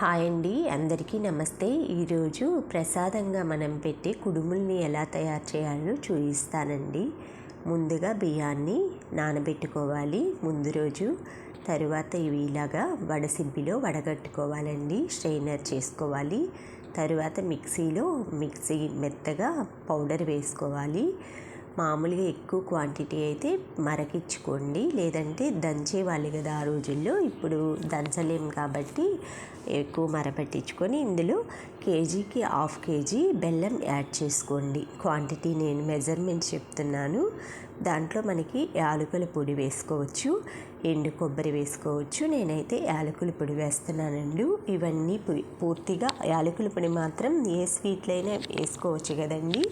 Hi అండి అందరికీ నమస్తే. ఈరోజు ప్రసాదంగా మనం పెట్టే కుడుముల్ని ఎలా తయారు చేయాలో చూపిస్తానండి. ముందుగా బియ్యాన్ని నానబెట్టుకోవాలి. ముందు రోజు తరువాత ఇవి ఇలాగా వడసిబ్బిలో వడగట్టుకోవాలండి. స్ట్రైనర్ చేసుకోవాలి. తరువాత మిక్సీలో మిక్సీ మెత్తగా పౌడర్ వేసుకోవాలి. మామూలుగా ఎక్కువ క్వాంటిటీ అయితే మరకిచ్చుకోండి. లేదంటే దంచేవాళ్ళు కదా ఆ రోజుల్లో. ఇప్పుడు దంచలేం కాబట్టి ఎక్కువ మరపట్టించుకొని ఇందులో కేజీకి హాఫ్ కేజీ బెల్లం యాడ్ చేసుకోండి. క్వాంటిటీ నేను మెజర్మెంట్ చెప్తున్నాను. దాంట్లో మనకి యాలకుల పొడి వేసుకోవచ్చు ఎండు కొబ్బరి వేసుకోవచ్చు నేనైతే యాలకుల పొడి వేస్తున్నానండి. ఇవన్నీ పూర్తిగా యాలకుల పొడి మాత్రం ఏ స్వీట్లైనా వేసుకోవచ్చు కదండి.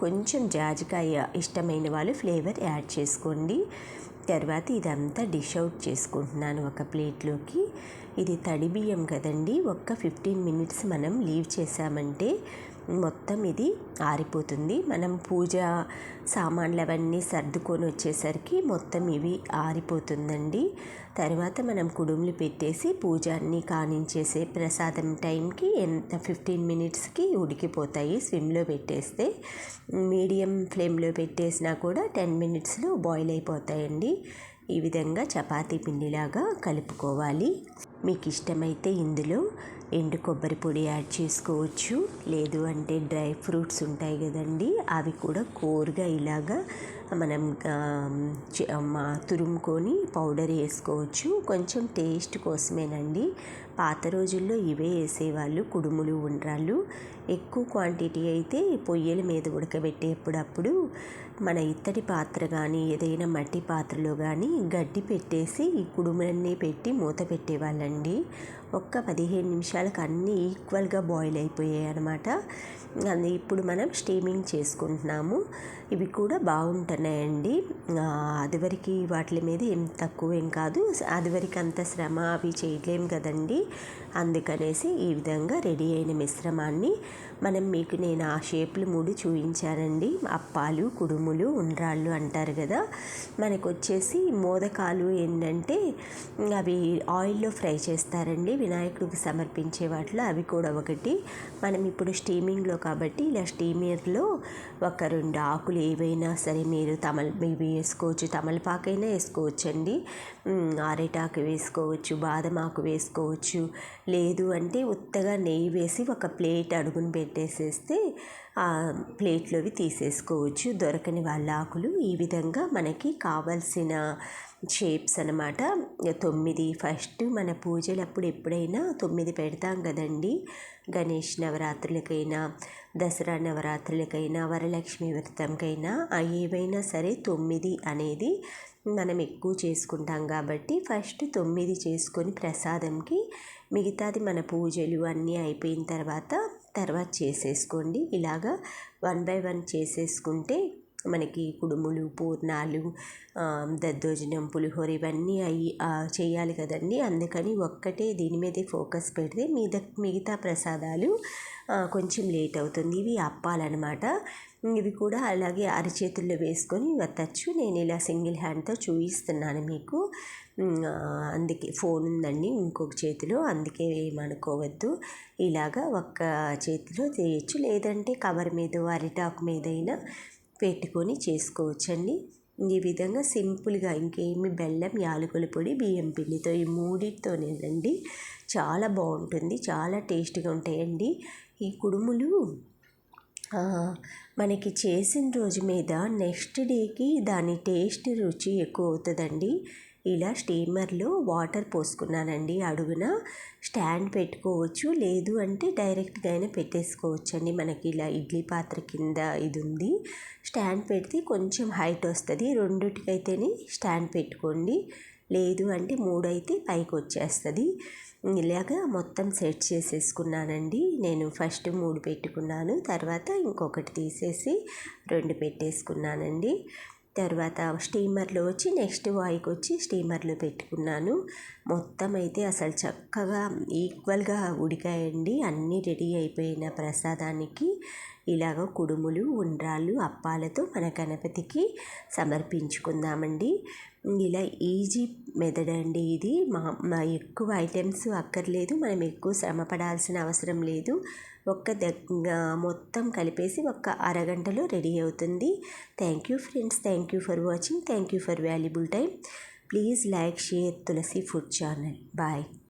కొంచెం జాజికాయ ఇష్టమైన వాళ్ళు ఫ్లేవర్ యాడ్ చేసుకోండి. తర్వాత ఇదంతా డిష్ అవుట్ చేసుకుంటున్నాను ఒక ప్లేట్లోకి. ఇది తడి బియ్యం కదండి. ఒక్క ఫిఫ్టీన్ మినిట్స్ మనం లీవ్ చేసామంటే మొత్తం ఇది ఆరిపోతుంది. మనం పూజ సామాన్లు అవన్నీ సర్దుకొని వచ్చేసరికి మొత్తం ఇవి ఆరిపోతుందండి. తర్వాత మనం కుడుములు పెట్టేసి పూజ అన్నీ కానించేసే ప్రసాదం టైంకి ఎంత ఫిఫ్టీన్ మినిట్స్కి ఉడికిపోతాయి స్విమ్లో పెట్టేస్తే. మీడియం ఫ్లేమ్లో పెట్టేసినా కూడా టెన్ మినిట్స్లో బాయిల్ అయిపోతాయండి. ఈ విధంగా చపాతీ పిండిలాగా కలుపుకోవాలి. మీకు ఇష్టమైతే ఇందులో ఎండు కొబ్బరి పొడి యాడ్ చేసుకోవచ్చు. లేదు అంటే డ్రై ఫ్రూట్స్ ఉంటాయి కదండి అవి కూడా కోరుగా ఇలాగా మనం మా తురుముకొని పౌడర్ వేసుకోవచ్చు. కొంచెం టేస్ట్ కోసమేనండి. పాత రోజుల్లో ఇవే వేసేవాళ్ళు కుడుములు ఉండ్రాళ్ళు. ఎక్కువ క్వాంటిటీ అయితే పొయ్యిల మీద ఉడకబెట్టేప్పుడప్పుడు మన ఇత్తడి పాత్ర కానీ ఏదైనా మట్టి పాత్రలో కానీ గడ్డి పెట్టేసి ఈ కుడుములన్నీ పెట్టి మూత పెట్టేవాళ్ళండి. ఒక్క పదిహేను నిమిషాలకు అన్నీ ఈక్వల్గా బాయిల్ అయిపోయాయి అనమాట ఇప్పుడు మనం స్టీమింగ్ చేసుకుంటున్నాము. ఇవి కూడా బాగుంటున్నాయండి. అదివరకు వాటి మీద ఏం తక్కువ ఏం కాదు. అదివరకు అంత శ్రమ అవి చేయలేం కదండి. అందుకనేసి ఈ విధంగా రెడీ అయిన మిశ్రమాన్ని మనం మీకు నేను ఆ షేప్లు మూడు చూపించానండి. అప్పాలు కుడుములు ఉండ్రాళ్ళు అంటారు కదా. మనకు వచ్చేసి మోదకాలు ఏంటంటే అవి ఆయిల్లో ఫ్రై చేస్తారండి. వినాయకుడికి సమర్పించే వాటిలో అవి కూడా ఒకటి. మనం ఇప్పుడు స్టీమింగ్లో కాబట్టి ఇలా స్టీమర్లో ఒక రెండు ఆకులు ఏవైనా సరే మీరు తమల ఇవి వేసుకోవచ్చు. తమలపాకైనా వేసుకోవచ్చండి. ఆరేటాకు వేసుకోవచ్చు బాదం ఆకు వేసుకోవచ్చు. లేదు అంటే ఉత్తగా నెయ్యి వేసి ఒక ప్లేట్ అడుగును పెట్టేసేస్తే ఆ ప్లేట్లోవి తీసేసుకోవచ్చు. దొరకని వాళ్ళ ఆకులు ఈ విధంగా మనకి కావలసిన షేప్స్ అనమాట తొమ్మిది ఫస్ట్ మన పూజలప్పుడు ఎప్పుడైనా తొమ్మిది పెడతాం కదండి. గణేష్ నవరాత్రులకైనా దసరా నవరాత్రులకైనా వరలక్ష్మి వ్రతంకైనా ఏవైనా సరే తొమ్మిది అనేది మనం ఎక్కువ చేసుకుంటాం కాబట్టి ఫస్ట్ తొమ్మిది చేసుకొని ప్రసాదంకి మిగతాది మన పూజలు అన్నీ అయిపోయిన తర్వాత తర్వాత చేసేసుకోండి. ఇలాగా వన్ బై వన్ చేసేసుకుంటే మనకి కుడుములు పూర్ణాలు దద్దోజనం పులిహోర ఇవన్నీ అవి చేయాలి కదండి. అందుకని ఒక్కటే దీని మీదే ఫోకస్ పెడితే మీద మిగతా ప్రసాదాలు కొంచెం లేట్ అవుతుంది. ఇవి అప్పాలన్నమాట. ఇవి కూడా అలాగే అరచేతుల్లో వేసుకొని వత్తచ్చు నేను ఇలా సింగిల్ హ్యాండ్తో చూపిస్తున్నాను మీకు. అందుకే ఫోన్ ఉందండి ఇంకొక చేతిలో అందుకే ఏమనుకోవద్దు. ఇలాగా ఒక్క చేతిలో చేయొచ్చు లేదంటే కవర్ మీద అరిటాకు మీదైనా పెట్టుకొని చేసుకోవచ్చండి. ఈ విధంగా సింపుల్గా ఇంకేమి బెల్లం యాలకుల పొడి బియ్యం పిండితో ఈ మూడితోనేనండి చాలా బాగుంటుంది. చాలా టేస్ట్గా ఉంటాయండి. ఈ కుడుములు మనకి చేసిన రోజు మీద నెక్స్ట్ డేకి దాని టేస్ట్ రుచి ఎక్కువ అవుతుందండి ఇలా స్టీమర్లో వాటర్ పోసుకున్నానండి అడుగున. స్టాండ్ పెట్టుకోవచ్చు. లేదు అంటే డైరెక్ట్గా అయినా పెట్టేసుకోవచ్చు అండి మనకి ఇలా ఇడ్లీ పాత్ర కింద ఇది ఉంది స్టాండ్ పెడితే కొంచెం హైట్ వస్తుంది. రెండిటికైతేనే స్టాండ్ పెట్టుకోండి. లేదు అంటే మూడు అయితే పైకి వచ్చేస్తుంది. ఇలాగా మొత్తం సెట్ చేసేసుకున్నానండి. నేను ఫస్ట్ మూడు పెట్టుకున్నాను. తర్వాత ఇంకొకటి తీసేసి రెండు పెట్టేసుకున్నానండి. తర్వాత స్టీమర్లో వచ్చి నెక్స్ట్ వాయికి వచ్చి స్టీమర్లో పెట్టుకున్నాను. మొత్తం అయితే అసలు చక్కగా ఈక్వల్గా ఉడికాయండి. అన్నీ రెడీ అయిపోయిన ప్రసాదానికి ఇలాగ కుడుములు ఉండ్రాళ్ళు అప్పాలతో మన గణపతికి సమర్పించుకుందామండి. ఇలా ఈజీ మెథడ్ అండి ఇది. మా ఎక్కువ ఐటమ్స్ అక్కర్లేదు. మనం ఎక్కువ శ్రమ పడాల్సిన అవసరం లేదు. ఒక్క దగ్గ మొత్తం కలిపేసి ఒక్క అరగంటలో రెడీ అవుతుంది. Thank you friends. Thank you for watching. Thank you for valuable time. Please like, share Tulasi Food channel. Bye.